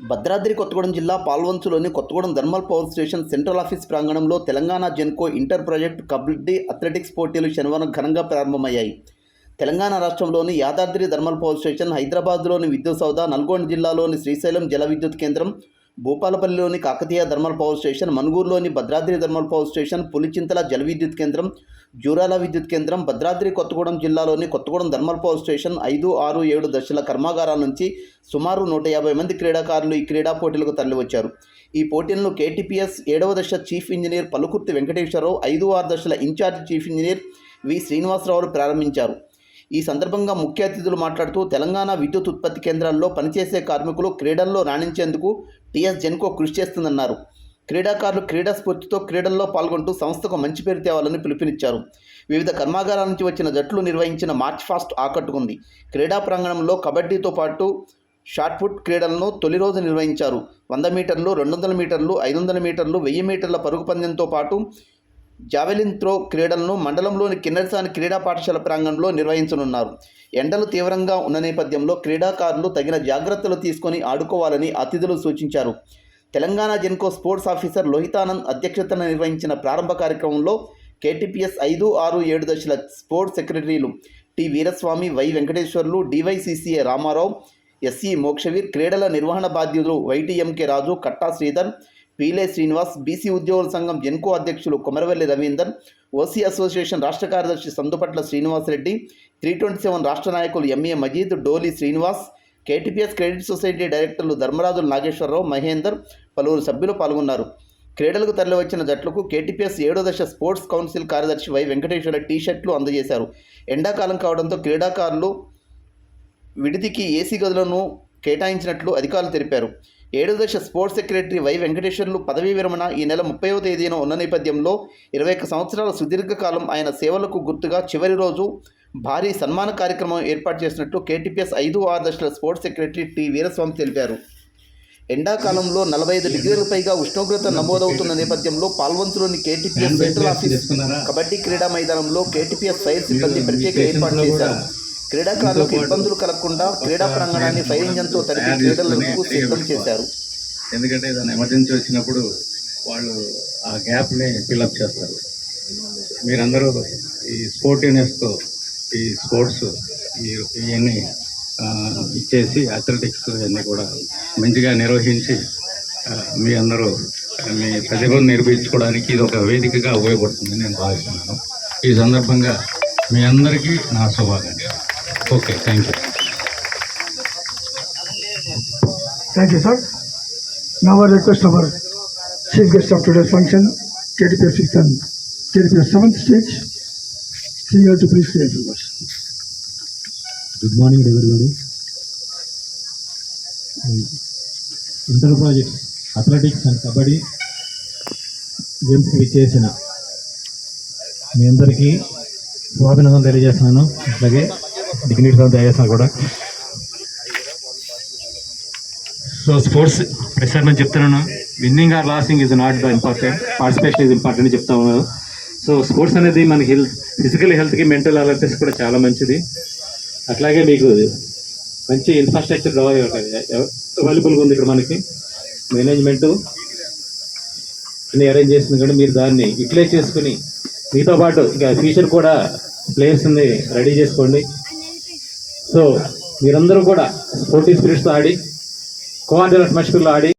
భద్రాద్రి కొత్తగూడెం జిల్లా పాల్వంచులోని Kothagudem thermal power station central office ప్రాంగణంలో Telangana Genco inter project kabaddi athletics పోటీలు శనివారం ఘనంగా ప్రారంభమయ్యాయి. తెలంగాణ రాష్ట్రంలోని యాదాద్రి థర్మల్ పవర్ స్టేషన్ హైదరాబాద్లోని విద్యుత్ సౌధ నల్గొండ జిల్లాలోని శ్రీశైలం జల విద్యుత్ కేంద్రం భూపాలపల్లిలోని Kakatiya thermal power station మనుగూరులోని Bhadradri thermal power station Pulichintala జల విద్యుత్ కేంద్రం జూరాల విద్యుత్ కేంద్రం భద్రాద్రి కొత్తగూడెం జిల్లాలోని కొత్తగూడెం థర్మల్ పవర్ స్టేషన్ ఐదు ఆరు ఏడు దశల కర్మాగారాల నుంచి సుమారు నూట యాభై మంది క్రీడాకారులు ఈ క్రీడా పోటీలకు తరలివచ్చారు. ఈ పోటీలను కేటీపీఎస్ ఏడవ దశ చీఫ్ ఇంజనీర్ పలుకుర్తి వెంకటేశ్వరరావు ఐదు ఆరు దశల incharge chief engineer V. Srinivasarao ప్రారంభించారు. ఈ సందర్భంగా ముఖ్య అతిథులు మాట్లాడుతూ తెలంగాణ విద్యుత్ ఉత్పత్తి కేంద్రాల్లో పనిచేసే కార్మికులు క్రీడల్లో రాణించేందుకు టీఎస్ జెన్కో కృషి చేస్తుందన్నారు. క్రీడాకారులు క్రీడా స్ఫూర్తితో క్రీడల్లో పాల్గొంటూ సంస్థకు మంచి పేరు తేవాలని పిలుపునిచ్చారు. వివిధ కర్మాగారాల నుంచి వచ్చిన జట్లు నిర్వహించిన మార్చ్ ఫాస్ట్ ఆకట్టుకుంది. క్రీడా ప్రాంగణంలో కబడ్డీతో పాటు షార్ట్ఫుట్ క్రీడలను తొలి రోజు నిర్వహించారు. వంద మీటర్లు రెండు వందల మీటర్లు ఐదు వందల మీటర్లు వెయ్యి మీటర్ల పరుగు పందెంతో పాటు జావెలిన్ త్రో క్రీడలను మండలంలోని కిన్నెరసాని క్రీడా పాఠశాల ప్రాంగణంలో నిర్వహించనున్నారు. ఎండలు తీవ్రంగా ఉన్న నేపథ్యంలో క్రీడాకారులు తగిన జాగ్రత్తలు తీసుకొని ఆడుకోవాలని అతిథులు సూచించారు. తెలంగాణ జెన్కో స్పోర్ట్స్ ఆఫీసర్ లోహితానంద్ అధ్యక్షతన నిర్వహించిన ప్రారంభ కార్యక్రమంలో కేటీపీఎస్ ఐదు ఆరు ఏడు దశల sports secretaries T Veeraswamy Y Venkateswarlu DYCCA Ramarao SC Mokshaveer క్రీడల నిర్వహణ బాధ్యులు వైటీఎంకే రాజు కట్టా శ్రీధర్ పీలే శ్రీనివాస్ బీసీ ఉద్యోగుల సంఘం జెన్కో అధ్యక్షులు కొమరవెల్లి రవీందర్ ఓసీ అసోసియేషన్ రాష్ట్ర కార్యదర్శి Sandupatla Srinivasareddy three twenty seven రాష్ట్ర నాయకులు MA Majeed Doli Srinivas KTPS credit society డైరెక్టర్లు ధర్మరాజు నాగేశ్వరరావు మహేందర్ పలువురు సభ్యులు పాల్గొన్నారు. క్రీడలకు తరలివచ్చిన జట్లకు కేటీపీఎస్ ఏడో దశ స్పోర్ట్స్ కౌన్సిల్ కార్యదర్శి వై వెంకటేశ్వర టీ షర్ట్లు అందజేశారు. ఎండాకాలం కావడంతో క్రీడాకారులు విడిదికి ఏసీ గదులను కేటాయించినట్లు అధికారులు తెలిపారు. ఏడో దశ స్పోర్ట్స్ సెక్రటరీ వై వెంకటేశ్వర్లు పదవీ విరమణ ఈ నెల ముప్పైవ తేదీన ఉన్న నేపథ్యంలో ఇరవై ఒక్క సంవత్సరాల సుదీర్ఘకాలం ఆయన సేవలకు గుర్తుగా చివరి రోజు భారీ సన్మాన కార్యక్రమం ఏర్పాటు చేసినట్లు కేటీపీఎస్ ఐదు ఆరు దశల స్పోర్ట్స్ సెక్రటరీ టి వీరస్వామి తెలిపారు. ఎండాకాలంలో నలభై ఐదు డిగ్రీల పైగా ఉష్ణోగ్రత నమోదవుతున్న నేపథ్యంలో పాల్వంతులోని కేటీపీఎస్ సెంట్రల్ ఆఫీస్ కబడ్డీ క్రీడా మైదానంలో కేటీపీఎస్ ఫైర్ సిబ్బంది ప్రత్యేక ఏర్పాటు చేశారు. క్రీడాకారులకు ఇబ్బందులు కలగకుండా క్రీడా ప్రాంగణాన్ని ఫైర్ ఇంజన్తో తడిపి క్రీడలకు సిద్ధం చేశారు. ఎందుకంటే ఏదైనా ఎమర్జెన్సీ వచ్చినప్పుడు వాళ్ళు ఆ గ్యాప్ని ఫిల్అప్ చేస్తారు. మీరందరూ ఈ స్పోర్టివ్నెస్తో ఈ స్పోర్ట్స్ ఇవన్నీ ఇచ్చేసి అథ్లెటిక్స్ ఇవన్నీ కూడా మంచిగా నిర్వహించి మీ అందరూ మీ ప్రతిభను నిరూపించుకోవడానికి ఇది ఒక వేదికగా ఉపయోగపడుతుందని నేను భావిస్తున్నాను. ఈ సందర్భంగా మీ అందరికీ నా శుభాకాంక్షలు. Okay thank you. Thank you sir నా I request our guest of today function function, six 6th and KTPF 7th senior to please say a few words. Good morning everybody inter project athletics and kabaddi గేమ్స్కి విచ్చేసిన మీ అందరికీ స్వాభినందన తెలియజేస్తున్నాను. అలాగే dignity తెలియజేస్తున్నాను కూడా. So sports ప్రసారం నేను చెప్తున్నాను. Winning or losing is not the important participation is important చెప్తా ఉన్నాను సో స్పోర్ట్స్ అనేది మన హెల్త్ ఫిజికల్ హెల్త్కి మెంటల్ అలర్ట్స్ కూడా చాలా మంచిది. అట్లాగే మీకు మంచి ఇన్ఫ్రాస్ట్రక్చర్ అవైలబుల్గా ఉంది ఇక్కడ మనకి. మేనేజ్మెంట్ అన్ని అరేంజ్ చేసింది కానీ మీరు దాన్ని యూటిలైజ్ చేసుకుని మీతో పాటు ఇంకా ఫ్యూచర్ కూడా ప్లేయర్స్ని రెడీ చేసుకోండి. సో మీరందరూ కూడా స్పోర్టివ్ స్పిరిట్స్తో ఆడి కోఆర్డినేట్ అట్మాస్ఫియర్లో ఆడి.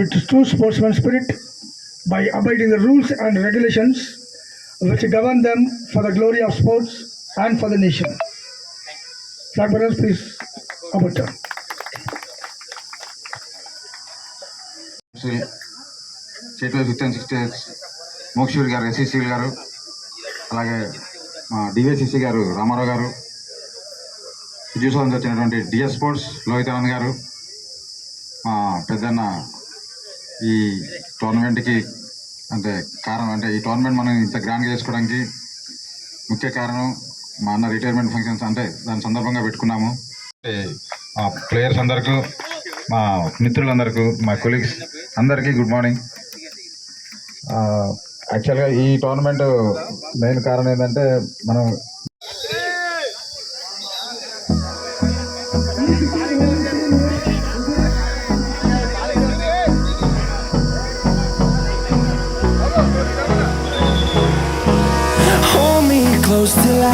With true true sportsman spirit by abiding the rules and regulations. Which govern them for the glory of sports and for the nation. Flag bearers, please, about turn. Shri fifteen sixty Mokshuri గారు SCC గారు అలాగే మా డివైసీసీ గారు రామారావు గారు విజయసాల వచ్చినటువంటి DS sports లోహితానంద్ గారు మా పెద్దన్న ఈ టోర్నమెంట్కి అంటే కారణం అంటే ఈ టోర్నమెంట్ మనం ఇంత గ్రాండ్గా చేసుకోవడానికి ముఖ్య కారణం మా అన్న రిటైర్మెంట్ ఫంక్షన్స్ అంటే దాని సందర్భంగా పెట్టుకున్నాము. అంటే మా ప్లేయర్స్ అందరికీ మా మిత్రులందరికీ మా కొలీగ్స్ అందరికీ గుడ్ మార్నింగ్ యాక్చువల్గా ఈ టోర్నమెంట్ మెయిన్ కారణం ఏంటంటే మనం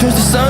turns to sun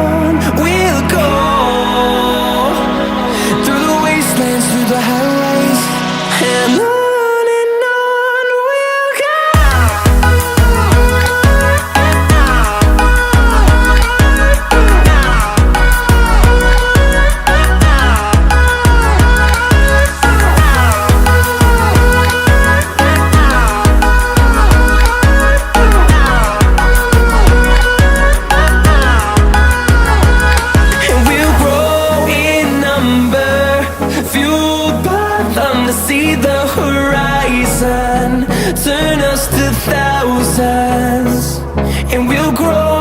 to see the horizon, turn us to thousands. And we'll grow